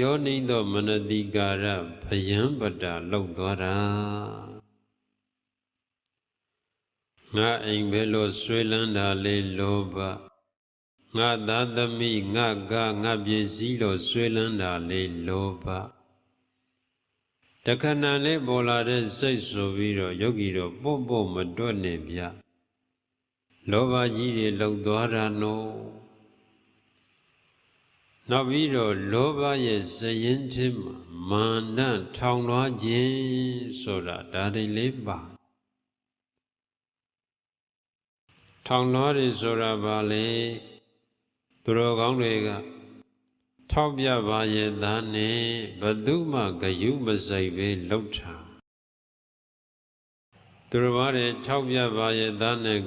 ယောနိသောမနတိကာရဗယံပတ္တလောက်သွားတာငါအိမ်ဘယ်လိုဆွေးလန်းတာလေလောဘငါသာသမီငါကငါပစ္စည်းလို့ဆွေးလန်းတာလေလောဘတခဏလေးပေါ်လာတဲ့စိတ်ဆိုပြီးတော့ယောဂီတော့ပေါ့ပေါ့မတွက်နေဗျလောဘကြီးတွေလောက်သွားတာနော် နောက်ပြီးတော့လောဘရဲ့ဇယင်းချင်းမှာမာနထောင်လွှားခြင်းဆိုတာဒါတွေလေးပါထောင်လွှားတယ်ဆိုတာဘာလဲသူတော်ကောင်းတွေကထောက်ပြပါရဲ့သားနဲ့ဘသူမှဂယုမစိုက်ပဲလှုပ်တာသူတော်ဘာတွေထောက်ပြပါရဲ့သားနဲ့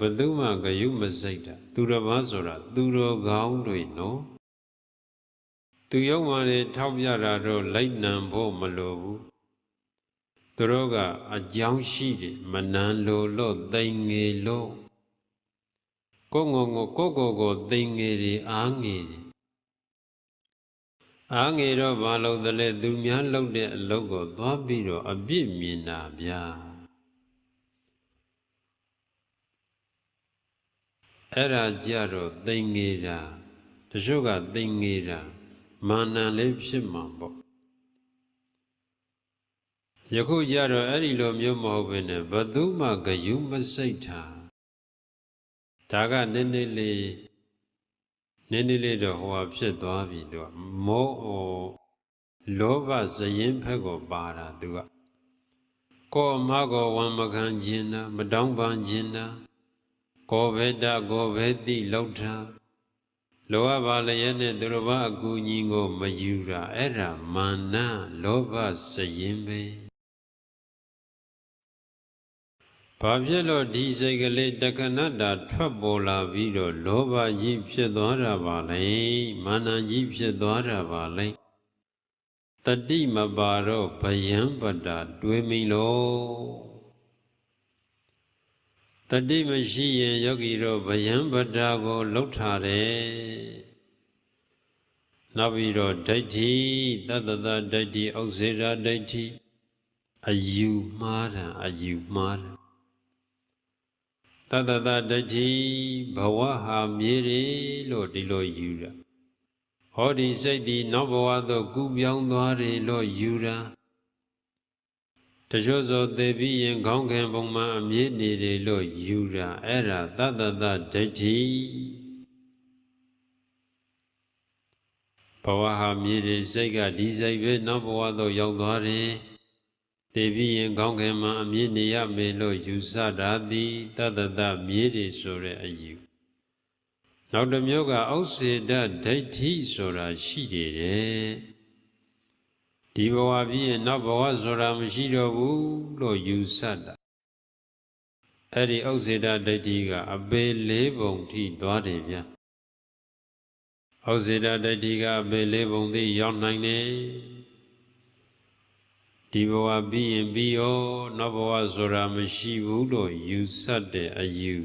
ဘသူမှဂယုမစိုက်တာသူတော်ဘာဆိုတာသူတော်ကောင်းတွေနော် သူယုံမှန်တွေထောက်ပြတာတော့လိုက်နံဖို့မလိုဘူးသူတို့ကအကြောင်းရှိတယ်မနန်းလိုလို့တိမ်ငယ်လို့ကိုငုံကိုကိုကိုကိုတိမ်ငယ်တွေအားငယ်တယ်အားငယ်တော့ဘာလို့တလဲသူများလုပ်တဲ့အလုပ်ကိုသွားပြီးတော့အပြစ်မြင်တာဗျာအဲ့ဒါကြတော့တိမ်ငယ်တာတချို့ကတိမ်ငယ်တာ မာနလေးဖြစ်မှာပေါ့ယခုကြတော့အဲ့ဒီလိုမျိုးမဟုတ်ဘဲနဲ့ဘသူမှဂယုမစိတ်တာဒါကနည်းနည်းလေးနည်းနည်းလေးတော့ဟိုဟာဖြစ်သွားပြီသူကမောဟောလောဘဇရင်ဖက်ကိုပါတာသူကကိုအမကောဝံမခံခြင်းနာမတောင်းပန်ခြင်းနာကိုဘေတကိုဘေတိလောက်ထား လောဘပါလျက်နဲ့သူတော်ဘာအကူညီကိုမယူတာအဲ့ဒါမာနလောဘစရင်ပဲဘာဖြစ်လို့ဒီစိတ်ကလေးတက္ကနတ္တာထွက်ပေါ်လာပြီးတော့လောဘကြီးဖြစ်သွားတာပါလဲမာနကြီးဖြစ်သွားတာပါလဲတတိမပါတော့ဗယံပတ္တာတွေးမိလို့ တတိမရှိရင်ယောဂီတို့ဗယံပတ္တာကိုလှုပ်ထားတယ်နောက်ပြီးတော့ဒိဋ္ဌိတတ္တတဒိဋ္ဌိဥစ္စေရာဒိဋ္ဌိအယူမှားတာအယူမှားတာတတ္တတဒိဋ္ဌိဘဝဟာမြေရီလို့ဒီလိုယူတာဟောဒီစိတ်ဒီနောက်ဘဝသို့ကူးပြောင်းသွားတယ်လို့ယူတာ တချို့ဆိုသေပြီးရင်ခေါင်းခင်ပုံမှန်အမြင့်နေတယ်လို့ယူတာအဲ့ဒါတတ္တတဒိဋ္ဌိဘဝဟာမြေတွေစိတ်ကဒီစိတ်ပဲနောက်ဘဝသို့ရောက်သွားတယ်သေပြီးရင်ခေါင်းခင်မှာအမြင့်နေရမယ်လို့ယူဆတာသည်တတ္တတမြေတွေဆိုတဲ့အယူနောက်တစ်မျိုးကဩစေတဒိဋ္ဌိဆိုတာရှိတယ်တဲ့ ဒီဘဝပြီးရင်နောက်ဘဝဆိုတာမရှိတော့ဘူးလို့ယူဆတာအဲ့ဒီဥစ္စေတဒိဋ္ဌိကအပေလေးပုံထိသွားတယ်ဗျဥစ္စေတဒိဋ္ဌိကအပေလေးပုံသိရောက်နိုင်တယ်ဒီဘဝပြီးရင်ပြီးရောနောက်ဘဝဆိုတာမရှိဘူးလို့ယူဆတဲ့အယူ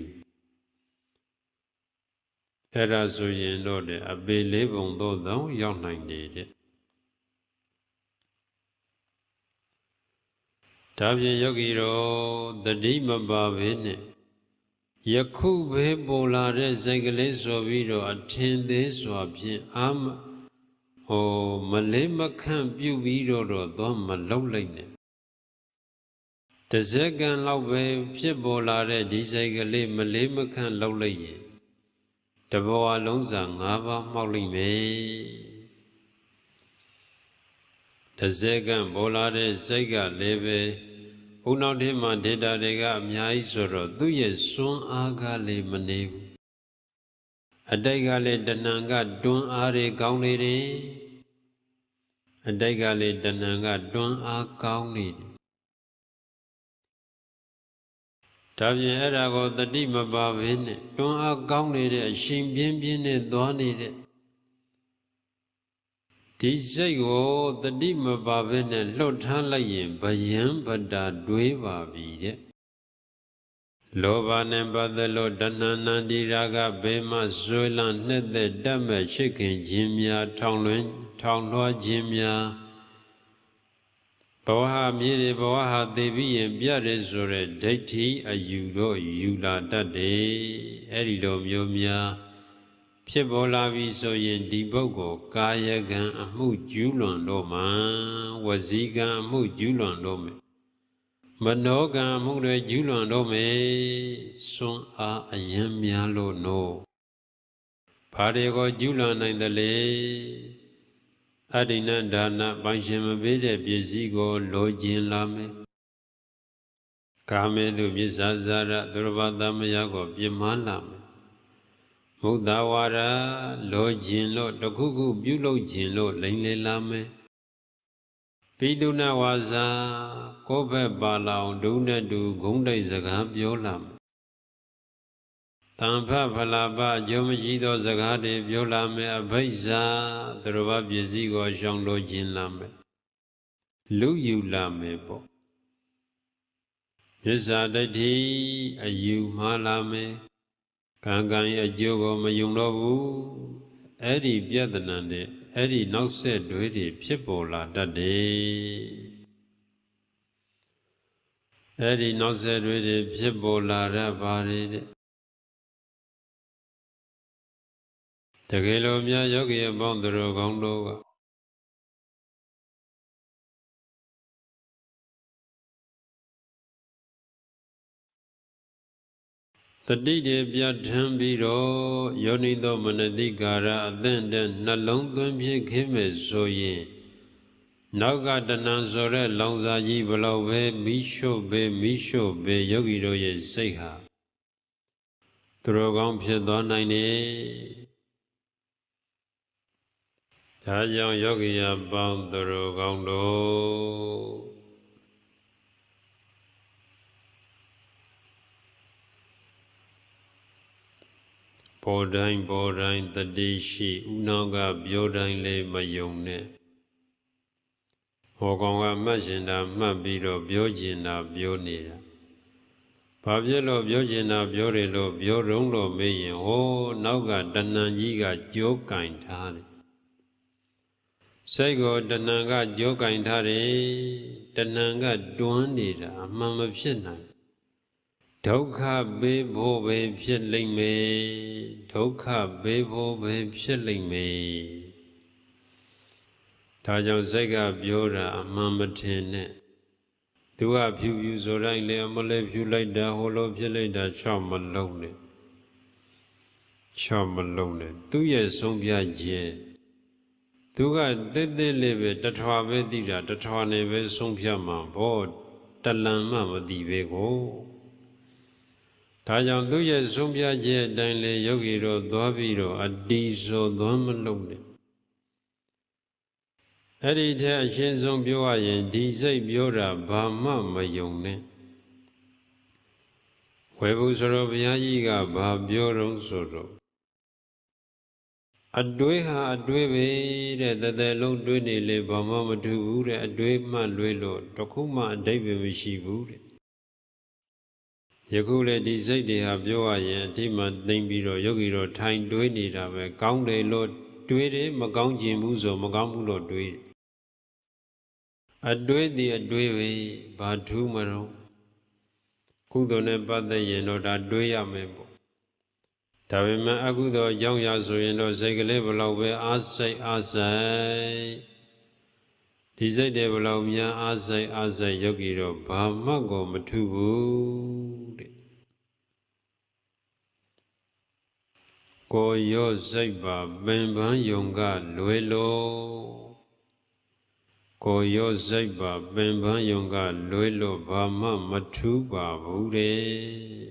အဲ့ဒါဆိုရင်တော့လေအပေလေးပုံသို့သောရောက်နိုင်တယ်တဲ့ ဒါဖြင့်ယောဂီတော်တတိမပါဘဲနဲ့ယခုပဲပေါ်လာတဲ့စိတ်ကလေးဆိုပြီးတော့အထင်သေးစွာဖြင့်အာမဟိုမလေးမခန့်ပြုပြီးတော့တော့သွားမလောက်လိုက်နဲ့တစက္ကန့်လောက်ပဲဖြစ်ပေါ်လာတဲ့ဒီစိတ်ကလေးမလေးမခန့်လောက်လိုက်ရင်တဘဝလုံးစာ၅ပါးမှောက်လိုက်မယ်တစက္ကန့်ပေါ်လာတဲ့စိတ်ကလည်းပဲ ဘုံနောက်ထင်းမှာဒေတာတွေကအများကြီးဆိုတော့သူ့ရဲ့စွမ်းအားကလည်းမနေဘူးအတိတ်ကလည်းတဏံကတွန်းအားတွေကောင်းနေတယ်အတိတ်ကလည်းတဏံကတွန်းအားကောင်းနေတယ်ဒါပြင်အဲ့ဒါကိုတတိမပါဘဲနဲ့တွန်းအားကောင်းနေတဲ့အရှင်ပြင်းပြင်းနဲ့သွားနေတဲ့ ဒီစိတ်ကိုတတိမပါဘဲနဲ့လှုပ်ထားလိုက်ရင်ဘယံဗတ္တာတွေးပါပြီတဲ့လောဘနဲ့ပတ်သက်လို့တဏှာနန္ဒီရာဂဘေးမှဇွေလနှစ်သက်တတ်မဲ့ရှိခင်ခြင်းများထောင်လွင်ထောင်လွှားခြင်းများဘဝဟာမြေတွေဘဝဟာသေပြီးရင်ပြရဲဆိုတဲ့ဒိဋ္ဌိအယူတော့ယူလာတတ်တယ်အဲ့ဒီလိုမျိုးများ ဖြစ်ပေါ်လာပြီဆိုရင်ဒီပုဂ္ဂိုလ်ကာယကံအမှုကျူးလွန်တော့မှဝစီကံအမှုကျူးလွန်တော့မယ်မနောကံမှုတွေကျူးလွန်တော့မယ်စွန့်အားအယံများလို့နို့ဘာတွေကိုကျူးလွန်နိုင်တယ်လေအဒိဏဒါနပိုင်ရှင်မပေးတဲ့ပစ္စည်းကိုလိုချင်လာမယ်ကာမေတုပစ္ဆာဇာရသူရဘသမယကိုပြမလာမယ် မုဒ္ဒဝါရလိုချင်လို့တခုခုပြုလုပ်ချင်လို့လိမ့်လေလာမယ်ပိတုဏဝါစာကိုယ့်ဘက်ပါလောင်ဒုနဲ့တူဂုံးတိုက်စကားပြောလာမယ်တံဖဖလာပအကျိုးမရှိသောစကားတွေပြောလာမယ်အဘိဇာသူတော်ဘာပစ္စည်းကိုရှောင်လို့ခြင်းလာမယ်လူယူလာမယ်ပေါ့မြစ္ဆာတတိအယူမှားလာမယ် ကံကံရဲ့အကျိုးကိုမယုံတော့ဘူးအဲ့ဒီပြဿနာတွေအဲ့ဒီနောက်ဆက်တွဲတွေဖြစ်ပေါ်လာတတ်တယ်အဲ့ဒီနောက်ဆက်တွဲတွေဖြစ်ပေါ်လာရပါတယ်တဲ့တကယ်လို့များယောဂီအပေါင်းတို့ကောင်းတို့က တတိတေပြဋ္ဌံပြီးတော့ယောနိသောမနတိကာရအသင့်တဲ့နှလုံးသွင်းဖြစ်ခင်မဲ့ဆိုရင်နောက်ကတဏံဆိုတဲ့လောင်စာကြီးဘလောက်ပဲမိရှို့ပဲမိရှို့ပဲယောဂီတို့ရဲ့စိတ်ဟာသူတော်ကောင်းဖြစ်သွားနိုင်တယ်ဒါကြောင့်ယောဂီယပေါင်းသူတော်ကောင်းတို့ ပေါ်တိုင်းပေါ်တိုင်းတတိရှိဥနောက်ကပြောတိုင်းလေးမယုံနဲ့ဟောကောင်ကမှတ်ရှင်တာမှတ်ပြီးတော့ပြောကျင်တာပြောနေတာဘာဖြစ်လို့ပြောကျင်တာပြောတယ်လို့ပြောတုံးလို့မေးရင်ဟောနောက်ကတဏ္ဏကြီးကကြိုးကင်ထားတယ်စိတ်ကိုတဏ္ဏကကြိုးကင်ထားတယ်တဏ္ဏကတွန်းနေတာအမှန်မဖြစ်နိုင် ဒုက္ခပေးဖို့ပဲဖြစ်လိမ့်မယ်ဒုက္ခပေးဖို့ပဲဖြစ်လိမ့်မယ်ဒါကြောင့်စိတ်ကပြောတာအမှန်မထင်နဲ့သူကဖြူဖြူဆိုတိုင်းလေအမလေးဖြူလိုက်တာဟိုလိုဖြစ်လိုက်တာချော့မလုံးနဲ့ချော့မလုံးနဲ့သူ့ရဲ့ဆုံးဖြတ်ခြင်းသူကတိတ်တိတ်လေးပဲတထွာပဲသိတာတထွာနေပဲဆုံးဖြတ်မှာဘောတလန်မှမသိပဲကို ဒါကြောင့်သူရဲ့ဆုံးဖြတ်ချက်အတိုင်းလေယောဂီတို့သွားပြီးတော့အတီးဆိုသွားမလုံးနဲ့အဲ့ဒီထဲအရှင်းဆုံးပြောရရင်ဒီစိတ်ပြောတာဘာမှမယုံနဲ့ဝေဘူးဆိုတော့ဘုရားကြီးကဘာပြောတော့ဆိုတော့အတွေးဟာအတွေးပဲတဲ့တသက်လုံးတွေးနေလေဘာမှမထူဘူးတဲ့အတွေးမှလွဲလို့တခုမှအတိတ်ပဲမရှိဘူးတဲ့ ယခုလေဒီစိတ်တွေဟာပြောရရင်အထိမှသိမ့်ပြီးတော့ယောဂီတော့ထိုင်တွေးနေတာပဲကောင်းတယ်လို့တွေးတယ်မကောင်းခြင်းဘူးဆိုမကောင်းဘူးလို့တွေးတယ်အတွေးဒီအတွေးပဲဘာထူးမလို့ကုသိုလ်နဲ့ပတ်သက်ရင်တော့ဒါတွေးရမယ်ပေါ့ဒါပေမဲ့အကုသိုလ်အကြောင်းရာဆိုရင်တော့စိတ်ကလေးဘလောက်ပဲအားစိတ်အားဆိုင်ဒီစိတ်တွေဘလောက်များအားဆိုင်အားဆိုင်ယောဂီတော့ဘာမှကိုမထူးဘူးတဲ့ ကိုရောစိတ်ပါပင်ပန်းယုံကလွယ်လို့ကိုရောစိတ်ပါပင်ပန်းယုံကလွယ်လို့ဘာမှမထူးပါဘူးတဲ့